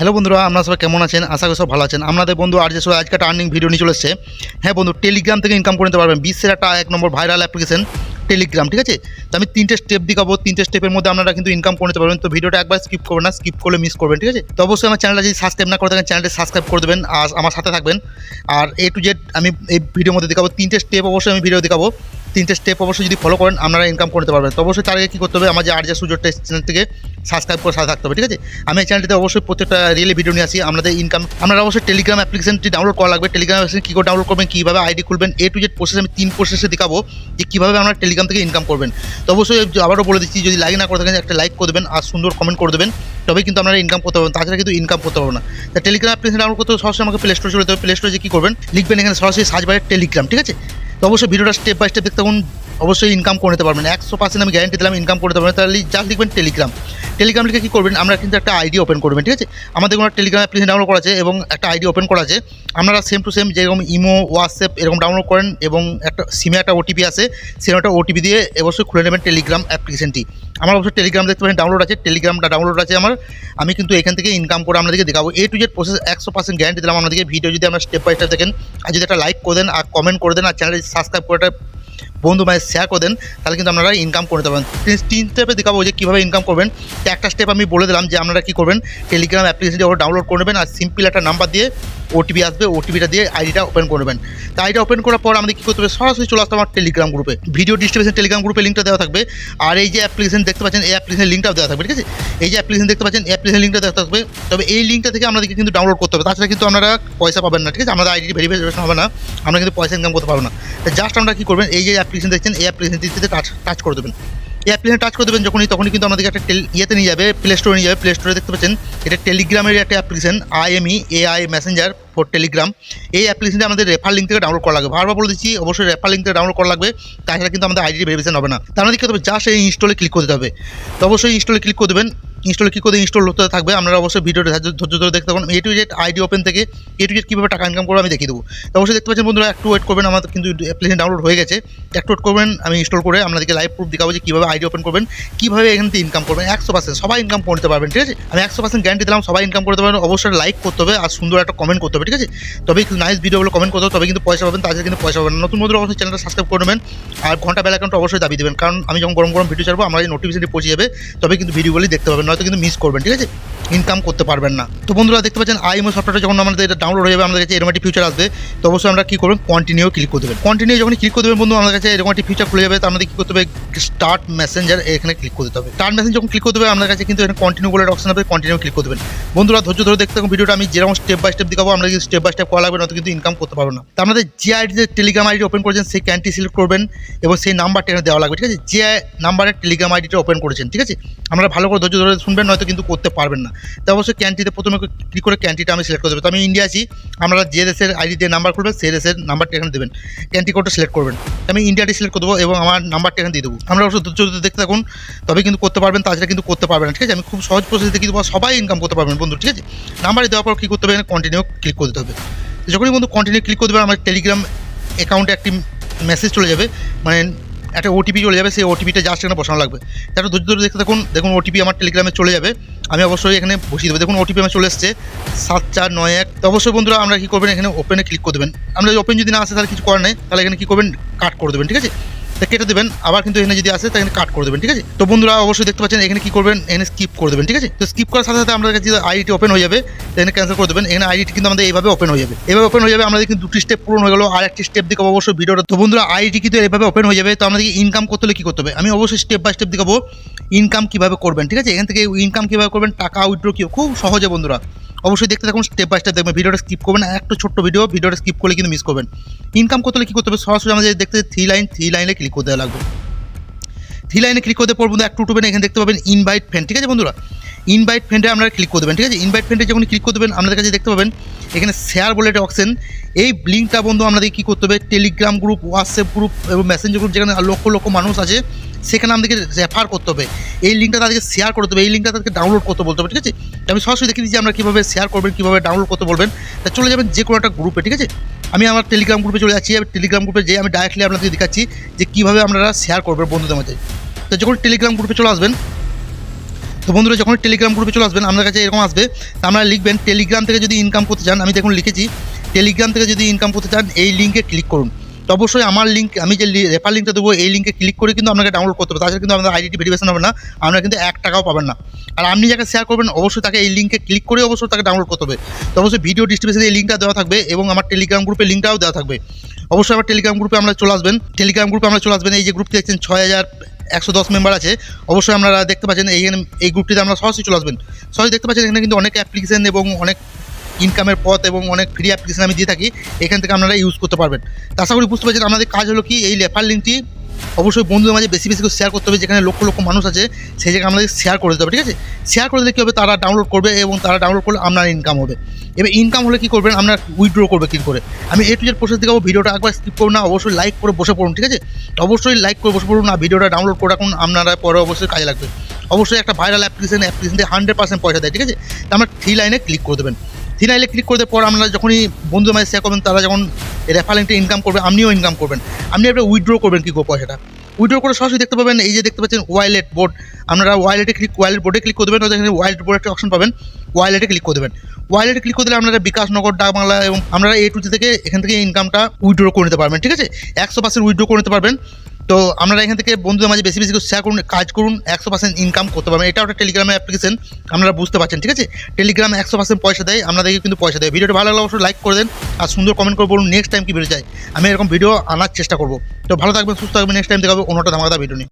Hello বন্ধুরা, আপনারা সবাই কেমন আছেন? আশা করি সব ভালো আছেন। আপনাদের বন্ধু আর যে সবাই আজকে একটা আর্নিং ভিডিও নিয়ে চলে এসেছে হ্যাঁ বন্ধু টেলিগ্রাম থেকে ইনকাম করে নিতে পারবেন। বিশ্বের একটা এক নম্বর ভাইরাল অ্যাপ্লিকেশন টেলিগ্রাম ঠিক আছে? তো আমি তিনটে স্টেপ দেখাবো। তিনটে স্টেপের মধ্যে আপনারা কিন্তু ইনকাম করে নিতে পারবেন। তো ভিডিওটা একবার স্কিপ করবেন না স্কিপ করলে মিস করবেন, ঠিক আছে? তো অবশ্যই আমার চ্যানেলটা যদি সাবস্ক্রাইব না করে থাকেন চ্যানেলটা সাবস্ক্রাইব করে দেবেন আর আমার সাথে থাকবেন। আর এ টু জেড আমি এই ভিডিওর মধ্যে দেখাবো। তিনটে স্টেপ অবশ্যই আমি ভিডিও দেখাবো। তিনটে স্টেপ অবশ্যই যদি ফলো করেন, আপনারা ইনকাম করতে পারবেন। তো অবশ্যই তার আগে কী করতে হবে? আমার যে আর যে সুযোগ চ্যানেল থেকে সাবস্ক্রাইব করে সাথে থাকতে হবে, ঠিক আছে? আমি এই চ্যানেলটিতে অবশ্যই প্রত্যেকটা রিয়েলি ভিডিও নিয়ে আসি আপনাদের ইনকাম আপনারা অবশ্যই টেলিগ্রাম অ্যাপ্লিকেশনটি ডাউনলোড করা লাগবে। টেলিগ্রাম অ্যাপ্লিকেশন কী করে ডাউনলোড করবেন, কীভাবে আইডি খুলবেন এ টু জেড প্রসেস আমি তিন প্রসেসে দেখাবো যে কীভাবে আপনারা টেলিগ্রাম থেকে ইনকাম করবেন। তো অবশ্যই আবারও বলে দিচ্ছি, যদি লাইক না করে থাকেন, একটা লাইক করে দেবেন আর সুন্দর কমেন্ট করে দেবেন, তবেই কিন্তু আপনারা ইনকাম করতে পারবেন। তাছাড়া কিন্তু ইনকাম করতে পারবেন না। তা টেলিগ্রাম অ্যাপ্লিকেশন ডাউনলোড করতে সরাসরি আমাকে প্লে স্টোরে চলে যেতে হবে। প্লে স্টোরে যে কী করবেন? লিখবেন এখানে সরাসরি সার্চ বারে টেলিগ্রাম ঠিক আছে? তো অবশ্যই ভিডিওটা স্টেপ বাই স্টেপ দেখতে থাকুন। অবশ্যই ইনকাম করে নিতে পারবেন। একশো পার্সেন্ট আমি গ্যারান্টি দিলাম ইনকাম করতে পারবেন। তাহলে জাস্ট লিখবেন টেলিগ্রাম টেলিগ্রাম লিখে কী করবেন? আমরা কিন্তু একটা আইডি ওপেন করবেন, ঠিক আছে? আমাদের কোনো টেলিগ্রাম অ্যাপ্লিকেশন ডাউনলোড করা আছে এবং একটা আইডি ওপেন করা আছে। আপনারা সেম টু সেম যেরকম ইমো হোয়াটসঅ্যাপ এরকম ডাউনলোড করেন এবং একটা সিমে একটা ওটিপি আছে সেরকম একটা ওটিপি দিয়ে অবশ্যই খুলে নেবেন টেলিগ্রাম অ্যাপ্লিকেশনটি আমার অবশ্যই টেলিগ্রাম দেখতে পারেন ডাউনলোড আছে টেলিগ্রামটা ডাউনলোড আছে আমার। আমি কিন্তু এখান থেকে ইনকাম করে আপনাদেরকে দেখাবো। এ টু জেড প্রসেস একশো পার্সেন্ট গ্যারান্টি দিলাম আপনাদেরকে। ভিডিও যদি আমরা স্টেপ বাই স্টেপ দেখেন, আর যদি একটা লাইক করে দেন, আর কমেন্ট করে দেন, আর চ্যানেলটি সাবস্ক্রাইব করে একটা বন্ধু মানে শেয়ার করে দেন, তাহলে কিন্তু আপনারা ইনকাম করে পারবেন। তিন- স্টেপে দেখাবো যে কীভাবে ইনকাম করবেন। একটা স্টেপ আমি বলে দিলাম যে আপনারা কী করবেন টেলিগ্রাম অ্যাপ্লিকেশনটি ওটা ডাউনলোড করে নেবেন আর সিম্পল একটা নাম্বার দিয়ে ওটিপি আসবে ওটিপিটা দিয়ে আইডিটা ওপেন করে নেবেন। তো আইডিটা ওপেন করার পর আমাদের কী করতে হবে? সরাসরি চলে আসতে আমার টেলিগ্রাম গ্রুপে ভিডিও ডিস্ট্রিবিউশন টেলিগ্রাম গ্রুপে লিঙ্কটা দেওয়া থাকবে। আর এই যে অ্যাপ্লিকেশন দেখতে পাচ্ছেন, এই অ্যাপ্লিকেশন লিঙ্কটাও দেওয়া থাকবে, ঠিক আছে? এই যে অ্যাপ্লিকেশন দেখতে পাচ্ছেন অ্যাপ্লিকেশন লিঙ্কটা দেওয়া থাকবে। তবে এই লিঙ্কটা থেকে আমাদেরকে কিন্তু ডাউনলোড করতে হবে। তাছাড়া কিন্তু আপনারা পয়সা পাবেন না, ঠিক আছে? আমাদের আইডি ভেরিফিকেশন হবে না। আমরা কিন্তু পয়সা ইনকাম করতে পারব না। জাস্ট আমরা কী করবেন, এই যে অ্যাপ্লিকেশন দেখছেন, এই অ্যাপ্লিকেশনটিতে টাচ টাচ করে দেবেন। এই অ্যাপ্লিকেশন টাচ করে দেবেন যখনই, তখনই কিন্তু আমাদেরকে একটা টেল ইয়েতে নিয়ে যাবে প্লে স্টোরে নিয়ে যাবে। প্লে স্টোরে দেখতে পাচ্ছেন, এটা টেলিগ্রামের একটা application iMe AI messenger for Telegram এই অ্যাপ্লিকেশনটা আমাদের রেফার লিঙ্ক থেকে ডাউনলোড করা লাগবে। বারবার বলে দিচ্ছি, অবশ্যই রেফার লিঙ্ক থেকে ডাউনলোড করা লাগবে তাছাড়া কিন্তু আমাদের আইডি ভেরিফিকেশন হবে না। তার মধ্যে কী করতে হবে? জাস্ট এই ইনস্টলে ক্লিক করতে হবে। তো অবশ্যই ইনস্টলে ক্লিক করে দেবেন। ইনস্টলে কী করে ইনস্টল হতে থাকবে। আপনারা অবশ্যই ভিডিওটা ধৈর্য ধরে দেখতে পাবেন A to Z ID open থেকে এ টু জেড কীভাবে টাকা ইনকাম করব আমি দেখিয়ে দেবো। তো অবশ্যই দেখতে পাচ্ছেন বন্ধুরা, একটু ওয়েট করবেন। আমাদের কিন্তু অ্যাপ্লিকেশন ডাউনলোড হয়ে গেছে। একটু ওয়েট করবেন, আমি ইনস্টল করে আপনাদেরকে লাইভ প্রুফ দেখাবো যে কীভাবে আইডি ওপেন করবেন, কীভাবে এখান থেকে ইনকাম করবেন। একশো পার্সেন্ট সবাই ইনকাম করতে পারবেন, ঠিক আছে? আমি একশো পার্সেন্ট গ্যারান্টি দিলাম, সবাই ইনকাম করতে পারবেন। অবশ্যই লাইক করতে হবে আর সুন্দর একটা কমেন্ট করতে হবে। ঠিক আছে তবে তবেই নাইস ভিডিওগুলো কমেন্ট করতে হবে তবে কিন্তু পয়সা পাবেন তাছাড়া কিন্তু পয়সা পাবেন। নতুন বন্ধুরা অবশ্যই চ্যানেলটা সাবস্ক্রাইব করে নেবেন, আর ঘণ্টা বেলা অ্যাকাউন্ট অবশ্যই দাবি দেবেন, কারণ আমি যখন গরম গরম ভিডিও ছাড়বো, আমার এই নোটিফিকেশনটি পৌঁছে যাবে তবে কিন্তু ভিডিওগুলি দেখতে পাবেন, নয়তো কিন্তু মিস করবেন, ঠিক আছে ইনকাম করতে পারবেন না। তো বন্ধুরা, দেখতে পাচ্ছেন আইএমও সফটওয়্যারটা যখন আমাদের এটা ডাউনলোড হয়ে যাবে, আমাদের কাছে এরকম একটি ফিউচার আসবে, তো অবশ্যই আমরা কী করবেন? কন্টিনিউ ক্লিক করে দেবেন। কন্টিনিউ যখন ক্লিক করে দেবেন বন্ধু, আমাদের কাছে এরকম একটি ফিউচার খুলে যাবে তো আমাদের কী করতে হবে? স্টার্ট মেসেঞ্জার এখানে ক্লিক করে দিতে হবে। স্টার্ট মেসেঞ্জ যখন ক্লিক করে দেবে, আমাদের কাছে কিন্তু এখানে কন্টিনিউ বলে অপশন হবে কন্টিনিউ ক্লিক করে দেবেন। বন্ধুরা, ধৈর্য ধরে দেখতে থাকুন ভিডিওটা, আমি যেরকম স্টেপ বাই স্টেপ দেখাবো, আমরা কিন্তু স্টেপ বাই স্টেপ করা লাগবে, নয়তো কিন্তু ইনকাম করতে পারব না। তো আমাদের যে আইডি, যে টেলিগ্রাম আইডি ওপেন করেছেন, সেই ক্যানটি সিলেক্ট করবেন এবং সেই নাম্বারটা এখানে দেওয়া লাগবে, ঠিক আছে? যে নাম্বারের টেলিগ্রাম আইডিটা ওপেন করেছেন, ঠিক আছে? আপনারা ভালো করে ধৈর্য ধরে শুনবেন, নয়তো কিন্তু করতে পারবেন না। তো অবশ্যই ক্যান্টিতে প্রথমে ক্লিক করে ক্যান্টিটা আমি সিলেক্ট করে দেবো? তো আমি ইন্ডিয়া আছি, আপনারা যে দেশের আইডি দিয়ে নাম্বার খুলবেন, সেই দেশের নাম্বারটা এখানে দেবেন। ক্যান্টি কোডটা সিলেক্ট করবেন। আমি ইন্ডিয়াটি সিলেক্ট করে দেবো এবং আমার নাম্বারটা এখানে দিয়ে দেবো। আমরা অবশ্যই ধৈর্য ধরে দেখতে থাকুন তবে কিন্তু করতে পারবেন, তাছাড়া কিন্তু করতে পারবেন ঠিক আছে? আমি খুব সহজ প্রসেসে কিন্তু সবাই ইনকাম করতে পারবেন বন্ধু, ঠিক আছে? নাম্বারে দেওয়ার পর কী করতে হবে? কন্টিনিউ ক্লিক করে দিতে হবে। যখনই বন্ধু কন্টিনিউ ক্লিক করে দেবেন আমার টেলিগ্রাম অ্যাকাউন্টে একটি মেসেজ চলে যাবে মানে একটা ওটিপি চলে যাবে, সেই ওটিপিটা জাস্ট এখানে বসানো লাগবে। তারপর ধৈর্য ধরে দেখতে থাকুন, দেখুন ওটিপি আমার টেলিগ্রামে চলে যাবে। আমি অবশ্যই এখানে বসিয়ে দেবো। দেখুন ওটিপি আমার চলে এসছে। সাত চার নয় এক। তো অবশ্যই বন্ধুরা, আমরা কী করবেন? এখানে ওপেনে ক্লিক করে দেবেন। আমরা ওপেন যদি না আসে, তাহলে কিছু করার নেই। তাহলে এখানে কী করবেন? কাট করে দেবেন, ঠিক আছে? তা কেটে দেবেন, আবার কিন্তু এখানে যদি আসে তাহলে কাট করে দেবেন, ঠিক আছে? তো বন্ধুরা, অবশ্যই দেখতে পাচ্ছেন, এখানে কী করবেন, এখানে স্কিপ করে দেবেন, ঠিক আছে? তো স্কিপ করার সাথে সাথে আমাদের কাছে আইডিটি ওপেন হয়ে যাবে এখানে ক্যান্সেল করে দেবেন, এখানে আইডিটি কিন্তু আমাদের এইভাবে ওপেন হয়ে যাবে। এভাবে ওপেন হয়ে যাবে, আমাদের কিন্তু দুটি স্টেপ পূরণ হয়ে গেলো, আর একটি স্টেপ দিকে অবশ্যই ভিডিওটা। তো বন্ধুরা আইডি কিন্তু এইভাবে ওপেন হয়ে যাবে, তো আমাদেরকে ইনকাম করতে হলে কী করতে হবে? আমি অবশ্যই স্টেপ বাই স্টেপ দেখাবো ইনকাম কীভাবে করবেন, ঠিক আছে? এখান থেকে ইনকাম কীভাবে করবেন, টাকা উইথড্র কী, খুব সহজে বন্ধুরা। অবশ্যই দেখতে থাকুন স্টেপ বাই স্টেপ দেখবেন ভিডিওটা স্কিপ করবেন একটা ছোট্ট ভিডিও ভিডিওটা স্কিপ করলে কিন্তু মিস করবেন। ইনকাম করতে হলে কী করতে হবে? সরাসরি আমাদের দেখতে থ্রি লাইন থ্রি লাইনে ক্লিক করতে লাগবে। থ্রি লাইনে ক্লিক করতে পর বন্ধু একটু উঠবেন এখানে দেখতে পাবেন ইনভাইট ফ্যান ঠিক আছে বন্ধুরা? ইনভাইট ফ্রেন্ডে আপনারা ক্লিক করে দেবেন, ঠিক আছে? ইনভাইট ফ্রেন্ডে যখন ক্লিক করে দেবেন, আপনাদের কাছে দেখতে পাবেন, এখানে শেয়ার বলে একটা অপশন এই লিঙ্কটা বন্ধু আপনাদের কী করতে হবে? টেলিগ্রাম গ্রুপ হোয়াটসঅ্যাপ গ্রুপ এবং মেসেঞ্জার গ্রুপ যেখানে লক্ষ লক্ষ মানুষ আছে, সেখানে আমাদেরকে রেফার করতে হবে। এই লিঙ্কটা তাদেরকে শেয়ার করতে হবে এই লিঙ্কটা তাদেরকে ডাউনলোড করতে বলতে হবে, ঠিক আছে? আমি সরাসরি দেখিয়ে দিচ্ছি আমরা কীভাবে শেয়ার করবেন, কীভাবে ডাউনলোড করতে বলবেন। তা চলে যাবেন যে কোনো একটা গ্রুপে ঠিক আছে? আমি আমার টেলিগ্রাম গ্রুপে চলে যাচ্ছি টেলিগ্রাম গ্রুপে যেয়ে আমি ডাইরেক্টলি আপনাদের দেখাচ্ছি যে কীভাবে আপনারা শেয়ার করবেন বন্ধুদের মধ্যে। তো যখন টেলিগ্রাম গ্রুপে চলে আসবেন তো বন্ধুরা যখন টেলিগ্রাম গ্রুপে চলে আসবেন, আপনার কাছে এরকম আসবে, তা আপনারা লিখবেন টেলিগ্রাম থেকে যদি ইনকাম করতে চান, আমি দেখুন লিখেছি টেলিগ্রাম থেকে যদি ইনকাম করতে চান, এই লিঙ্কে ক্লিক করুন। তো অবশ্যই আমার লিঙ্ক আমি যে রেফার লিঙ্কটা দেবো, এই লিঙ্কে ক্লিক করে কিন্তু আপনাকে ডাউনলোড করতে হবে, তাছাড়া কিন্তু আপনার আইডিটি ভেরিফিকেশন হবে না, আপনারা কিন্তু এক টাকাও পাবেন না। আর আপনি যাকে শেয়ার করবেন, অবশ্যই তাকে এই লিঙ্কে ক্লিক করে অবশ্যই তাকে ডাউনলোড করতে হবে। তো অবশ্যই ভিডিও ডিসক্রিপশনে এই লিঙ্কটা দেওয়া থাকবে এবং আমার টেলিগ্রাম গ্রুপের লিঙ্কটাও দেওয়া থাকবে। অবশ্যই আমার টেলিগ্রাম গ্রুপে আমরা চলে আসবেন টেলিগ্রাম গ্রুপে আমরা চলে আসবেন, এই যে গ্রুপটি দেখছেন, ছয় হাজার একশো দশ মেম্বার আছে, অবশ্যই আপনারা দেখতে পাচ্ছেন, এইখানে এই গ্রুপটিতে আপনারা সহজেই চলে আসবেন। সহজে দেখতে পাচ্ছেন এখানে কিন্তু অনেক অ্যাপ্লিকেশন এবং অনেক ইনকামের পথ এবং অনেক ফ্রি অ্যাপ্লিকেশন আমি দিয়ে থাকি, এখান থেকে আপনারা ইউজ করতে পারবেন। আশা করি বুঝতে পারছেন, আমাদের কাজ হলো কি, এই লেফার লিঙ্কটি অবশ্যই বন্ধুদের মাঝে বেশি বেশি করে শেয়ার করতে হবে, যেখানে লক্ষ লক্ষ মানুষ আছে, সেই জায়গায় আমাদের শেয়ার করে দিতে হবে, ঠিক আছে? শেয়ার করে দিলে কী হবে? তারা ডাউনলোড করবে এবং তারা ডাউনলোড করলে আপনার ইনকাম হবে। এবার ইনকাম হলে কী করবেন? আপনার উইথড্র করবে কী করে? আমি এ টু জেড প্রসেস দেখাবো, ভিডিওটা একবার স্কিপ করুন না, অবশ্যই লাইক করে বসে পড়ুন, ঠিক আছে? অবশ্যই লাইক করে বসে পড়ুন না, ভিডিওটা ডাউনলোড করে রাখুন, আপনারা পরে অবশ্যই কাজে লাগবে। অবশ্যই একটা ভাইরাল অ্যাপ্লিকেশন অ্যাপ্লিকেশন দিয়ে হান্ড্রেড পার্সেন্ট পয়সা দেয়, ঠিক আছে? তো আমরা থ্রি লাইনে ক্লিক করে দেবেন। থ্রি লাইনে ক্লিক করে দেওয়ার পর আপনারা যখনই বন্ধু মাঝে শেয়ার করবেন, তারা যখন রেফারেন্টে ইনকাম করবে আপনিও ইনকাম করবেন। আপনি একটা উইথড্র করবেন কী করে পয়সাটা উইথড্র করে সরাসরি দেখতে পাবেন, এই যে দেখতে পাচ্ছেন ওয়াইলেট বোর্ড আপনারা ওয়াইলেটে ক্লিক ওয়াইলেট বোর্ডে ক্লিক করে দেবেন এখানে ওয়াইলেট বোর্ড একটা অপশন পাবেন ওয়াইলেটে ক্লিক করে দেবেন। ওয়াইলেটে ক্লিক করে দিলে আপনারা বিকাশনগর ডাক বাংলা এবং আপনারা এ টু থেকে এখান থেকে ইনকামটা উইথড্র করে নিতে পারবেন, ঠিক আছে? একশো পার্সেন্ট উইথড্র করে নিতে পারবেন। তো আপনারা এখান থেকে বন্ধুদের মাঝে বেশি বেশি করে শেয়ার করুন, কাজ করুন, একশো পার্সেন্ট ইনকাম করতে পারবেন। এটা একটা টেলিগ্রামের অ্যাপ্লিকেশন আপনারা বুঝতে পারছেন, ঠিক আছে? টেলিগ্রাম একশো পার্সেন্ট পয়সা দেয় আপনাদেরকে কিন্তু পয়সা দেয়। ভিডিওটা ভালো লাগলে অবশ্যই লাইক করে দেন, আর সুন্দর কমেন্ট করে বলুন নেক্সট টাইম কী ভিডিও চাই। আমি এরকম ভিডিও আনার চেষ্টা করব। তো ভালো থাকবেন, সুস্থ থাকবেন নেক্সট টাইম দেখাবো অন্যটা ধামাকাদা ভিডিও নিয়ে।